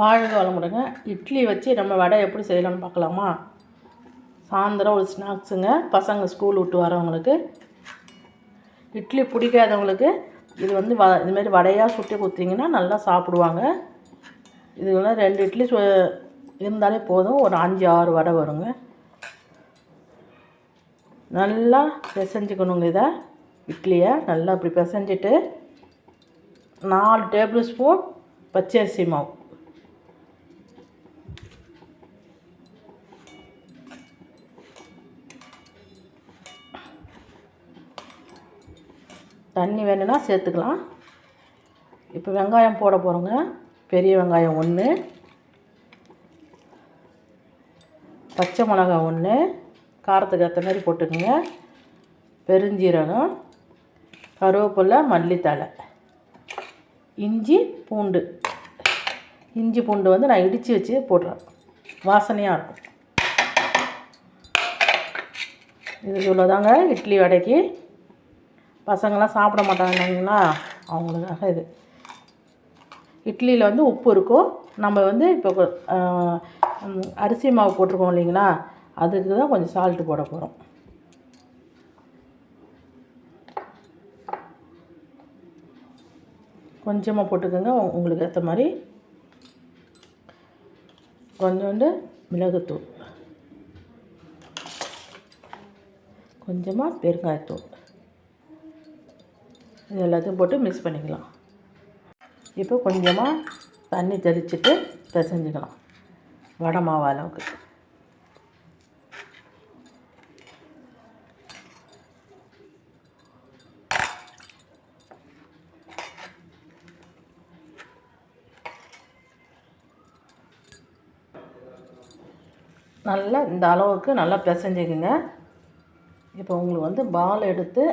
வாழ்க வளமுடுங்க. இட்லி வச்சு நம்ம வடை எப்படி செய்யலாம்னு பார்க்கலாமா? சாயந்தரம் ஒரு ஸ்நாக்ஸுங்க. பசங்க ஸ்கூல் விட்டு வரவங்களுக்கு. இட்லி பிடிக்காதவங்களுக்கு இது வந்து வ இதுமாரி வடையாக சுட்டி கொடுத்தீங்கன்னா நல்லா சாப்பிடுவாங்க. இதுலாம் ரெண்டு இட்லி சு இருந்தாலே போதும். ஒரு அஞ்சு ஆறு வடை வருங்க. நல்லா பிசைஞ்சுக்கணுங்க இதை. இட்லியை நல்லா இப்படி பிசைஞ்சிட்டு நாலு டேபிள் ஸ்பூன் பச்சரிசி மாவு. தண்ணி வேணும்னா சேர்த்துக்கலாம். இப்போ வெங்காயம் போட போகிறோங்க பெரிய வெங்காயம் ஒன்று பச்சை மிளகாய் ஒன்று காரத்துக்கு ஏற்ற மாதிரி போட்டுக்கோங்க. பெருஞ்சீரகம் கருவேப்பிலை மல்லித்தழை. இஞ்சி பூண்டு. இஞ்சி பூண்டு வந்து நான் இடித்து வச்சு போடுறேன். வாசனையாக இருக்கும். இது இவ்வளோதாங்க இட்லி வடைக்கு. பசங்களாம் சாப்பிட மாட்டாங்க இல்லைங்களா அவங்களுக்காக இது. இட்லியில் வந்து உப்பு இருக்கும். நம்ம வந்து இப்போ அரிசி மாவு போட்டிருக்கோம் இல்லைங்களா? அதுக்கு தான் கொஞ்சம் சால்ட்டு போட போகிறோம் கொஞ்சமாக போட்டுக்கோங்க. உங்களுக்கு ஏற்ற மாதிரி கொஞ்சோண்டு மிளகுத்தூள். கொஞ்சமாக பெருங்காயத்தூள். இது எல்லாத்தையும் போட்டு மிக்ஸ் பண்ணிக்கலாம். இப்போ கொஞ்சமாக தண்ணி தெளிச்சிட்டு பிசைஞ்சிக்கலாம். வடை மாவு அளவுக்கு. நல்லா இந்த அளவுக்கு நல்லா பிசைஞ்சிக்குங்க. இப்போ உங்களுக்கு வந்து பால் எடுத்து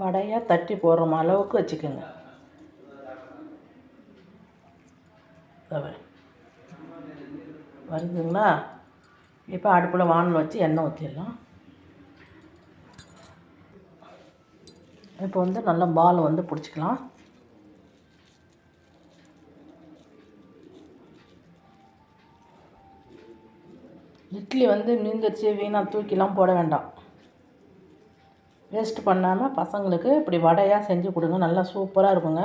வடையாக தட்டி போடுற அளவுக்கு வச்சுக்கோங்க. வருதுங்களா? இப்போ அடுப்பில் வானல் வச்சு எண்ணெய் ஊற்றிடலாம் இப்போ வந்து நல்லா பால் வந்து பிடிச்சிக்கலாம். இட்லி வந்து மீந்துருச்சு வீணாக தூக்கிலாம் போட வேண்டாம். வேஸ்ட் பண்ணாமல் பசங்களுக்கு இப்படி வடையாக செஞ்சு கொடுங்க. நல்லா சூப்பராக இருக்குங்க.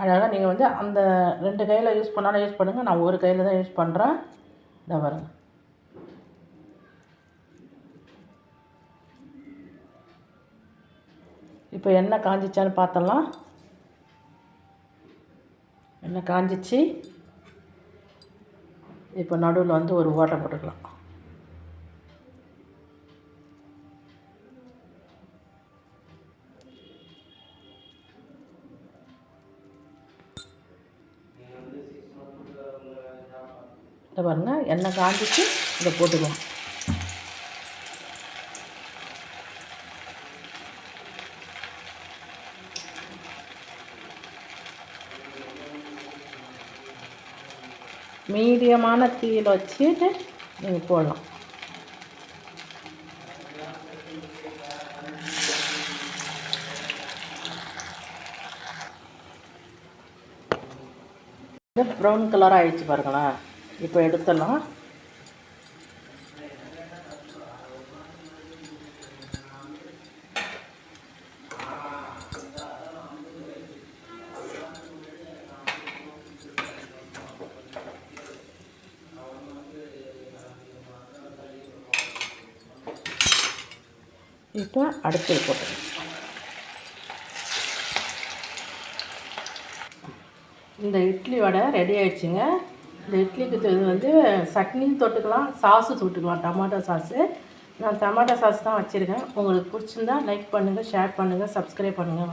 அழகாக நீங்கள் வந்து அந்த ரெண்டு கையில் யூஸ் பண்ணாலும் யூஸ் பண்ணுங்கள் நான் ஒரு கையில் தான் யூஸ் பண்ணுறேன் இதை பாருங்கள் இப்போ எண்ணெய் காஞ்சிச்சான்னு பார்த்தலாம் எண்ணெய் காஞ்சிச்சு? இப்போ நடுவில் வந்து ஒரு ஓட்டை போட்டுக்கலாம். இதை பாருங்கள் எண்ணெய் காஞ்சிச்சு இதை போட்டுக்கலாம் மீடியமான தீயில் வச்சுட்டு நீங்கள் போடலாம். ப்ரௌன் கலர் ஆயிடுச்சு பாருங்களேன். இப்போ எடுத்துடலாம். இப்போ அடுப்பில் போட்டு. இந்த இட்லி வடை ரெடி ஆயிடுச்சுங்க. இந்த இட்லிக்கு இது வந்து சட்னியும் தொட்டுக்கலாம் சாஸு தொட்டுக்கலாம் டமாட்டோ சாஸு. நான் டமாட்டோ சாஸ் தான் வச்சுருக்கேன். உங்களுக்கு பிடிச்சிருந்தா லைக் பண்ணுங்கள் ஷேர் பண்ணுங்கள் சப்ஸ்கிரைப் பண்ணுங்கள்